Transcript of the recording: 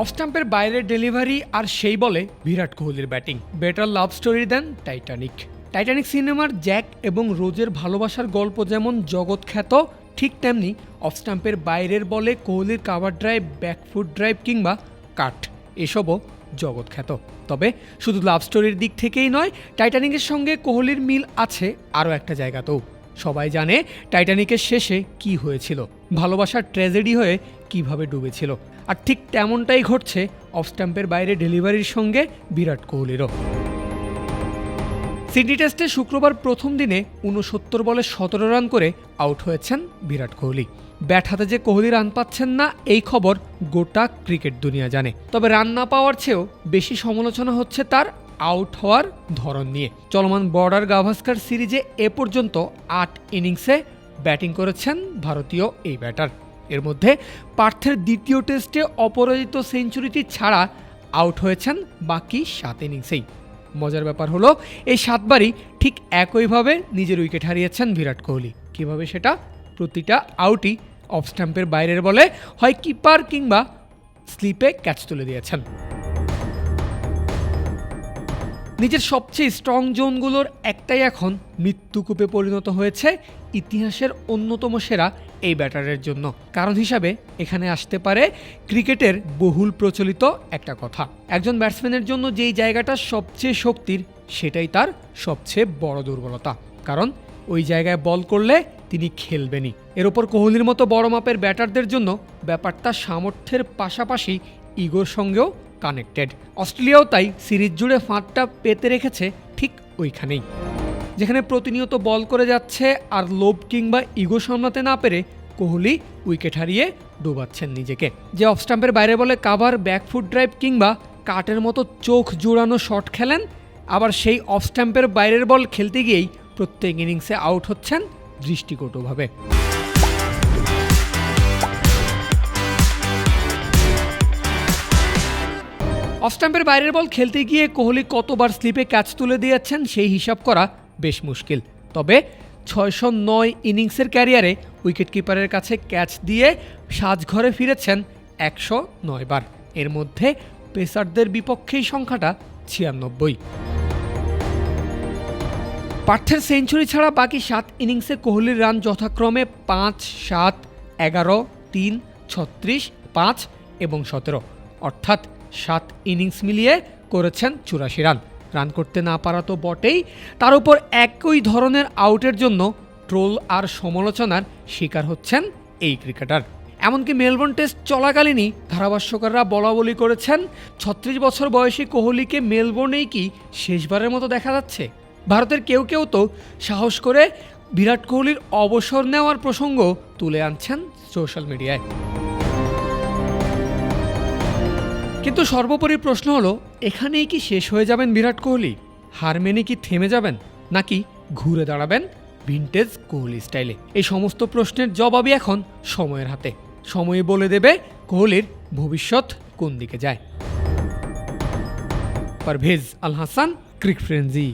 Of স্টাম্পের বাইরের delivery আর সেই বলে বিরাট কোহলির batting. Better love story than Titanic Titanic সিনেমার জ্যাক এবং রোজের ভালোবাসার গল্প যেমন জগৎ খ্যাত ঠিক তেমনি অফ স্টাম্পের বাইরের বলে কোহলির কাভার ড্রাইভ ব্যাকফুট ড্রাইভ কিংবা কাট, এসবও জগৎ খ্যাত তবে শুধু লাভ স্টোরির দিক থেকেই নয় টাইটানিকের সঙ্গে কোহলির মিল আছে আরও একটা জায়গাতেও। সবাই জানে টাইটানিকের শেষে কি হয়েছিল। ভালোবাসার ট্র্যাজেডি হয়ে কীভাবে ডুবেছিল। আর ঠিক তেমনটাই ঘটছে অফ স্ট্যাম্পের বাইরে ডেলিভারির সঙ্গে বিরাট কোহলিরও সিডনি টেস্টে শুক্রবার প্রথম দিনে উনসত্তর বলে সতেরো রান করে আউট হয়েছেন বিরাট কোহলি। ব্যাট হাতে যে কোহলি রান পাচ্ছেন না, এই খবর গোটা ক্রিকেট দুনিয়া জানে। তবে রান না পাওয়ার চেয়েও বেশি সমালোচনা হচ্ছে তার আউট হওয়ার ধরন নিয়ে। চলমান বর্ডার গাভাস্কার সিরিজে এ পর্যন্ত আট ইনিংসে ব্যাটিং করেছেন ভারতীয় এই ব্যাটার। এর মধ্যে পার্থের দ্বিতীয় টেস্টে অপরাজিত সেঞ্চুরিটি ছাড়া আউট হয়েছেন বাকি সাত ইনিংসেই। মজার ব্যাপার হলো, এই সাতবারই ঠিক একইভাবে নিজের উইকেট হারিয়েছেন বিরাট কোহলি। কীভাবে সেটা? প্রতিটা আউটই অফ স্ট্যাম্পের বাইরের বলে হয় কিপার কিংবা স্লিপে ক্যাচ তুলে দিয়েছেন। নিজের সবচেয়ে স্ট্রং জোনগুলোর একটাই এখন মৃত্যুকূপে পরিণত হয়েছে ইতিহাসের অন্যতম সেরা এই ব্যাটারের জন্য। কারণ হিসাবে এখানে আসতে পারে ক্রিকেটের বহুল প্রচলিত একটা কথা। একজন ব্যাটসম্যানের জন্য যেই জায়গাটা সবচেয়ে শক্তির, সেটাই তার সবচেয়ে বড় দুর্বলতা। কারণ ওই জায়গায় বল করলে তিনি খেলবেনই। এর ওপর কোহলির মতো বড় মাপের ব্যাটারদের জন্য ব্যাপারটা সামর্থ্যের পাশাপাশি ইগোর সঙ্গেও কানেক্টেড অস্ট্রেলিয়াও তাই সিরিজ জুড়ে ফাঁদটা পেতে রেখেছে ঠিক ওইখানেই। যেখানে প্রতিনিয়ত বল করে যাচ্ছে আর লোভ কিংবা ইগো সামলাতে না পেরে কোহলি উইকেট হারিয়ে ডোবাচ্ছেন নিজেকে। যে অফ স্টাম্পের বাইরে বলে কাভার ব্যাকফুট ড্রাইভ কিংবা কাটের মতো চোখ জোড়ানো শট খেলেন, আবার সেই অফ স্টাম্পের বাইরের বল খেলতে গিয়েই প্রত্যেক ইনিংসে আউট হচ্ছেন দৃষ্টিকটুভাবে। অফ স্টাম্পের বাইরের বল খেলতে গিয়ে কোহলি কতবার স্লিপে ক্যাচ তুলে দিয়েছেন সেই হিসাব করা বেশ মুশকিল। তবে ছয়শো নয় ইনিংসের ক্যারিয়ারে উইকেটকিপারের কাছে ক্যাচ দিয়ে সাজঘরে ফিরেছেন একশো নয় বার। এর মধ্যে পেসারদের বিপক্ষেই সংখ্যাটা ছিয়ানব্বই। পার্থের সেঞ্চুরি ছাড়া বাকি সাত ইনিংসে কোহলির রান যথাক্রমে পাঁচ, সাত, এগারো, তিন, ছত্রিশ, পাঁচ এবং সতেরো। অর্থাৎ সাত ইনিংস মিলিয়ে করেছেন চুরাশি রান। রান করতে না পারা তো বটেই। তার উপর একই ধরনের আউটের জন্য ট্রোল আর সমালোচনার শিকার হচ্ছেন এই ক্রিকেটার। এমনকি মেলবোর্ন টেস্ট চলাকালীনই ধারাভাষ্যকাররা বলা বলি করেছেন, ছত্রিশ বছর বয়সী কোহলিকে মেলবোর্নেই কি শেষবারের মতো দেখা যাচ্ছে? ভারতের কেউ কেউ তো সাহস করে বিরাট কোহলির অবসর নেওয়ার প্রসঙ্গ তুলে আনছেন সোশ্যাল মিডিয়ায়। কিন্তু সর্বোপরি প্রশ্ন হলো, এখানেই কি শেষ হয়ে যাবেন বিরাট কোহলি? হার মেনে কি থেমে যাবেন? নাকি ঘুরে দাঁড়াবেন ভিনটেজ কোহলি স্টাইলে এই সমস্ত প্রশ্নের জবাবই এখন সময়ের হাতে। সময় বলে দেবে কোহলির ভবিষ্যৎ কোন দিকে যায়। Parvez Al Hasan crick frenzy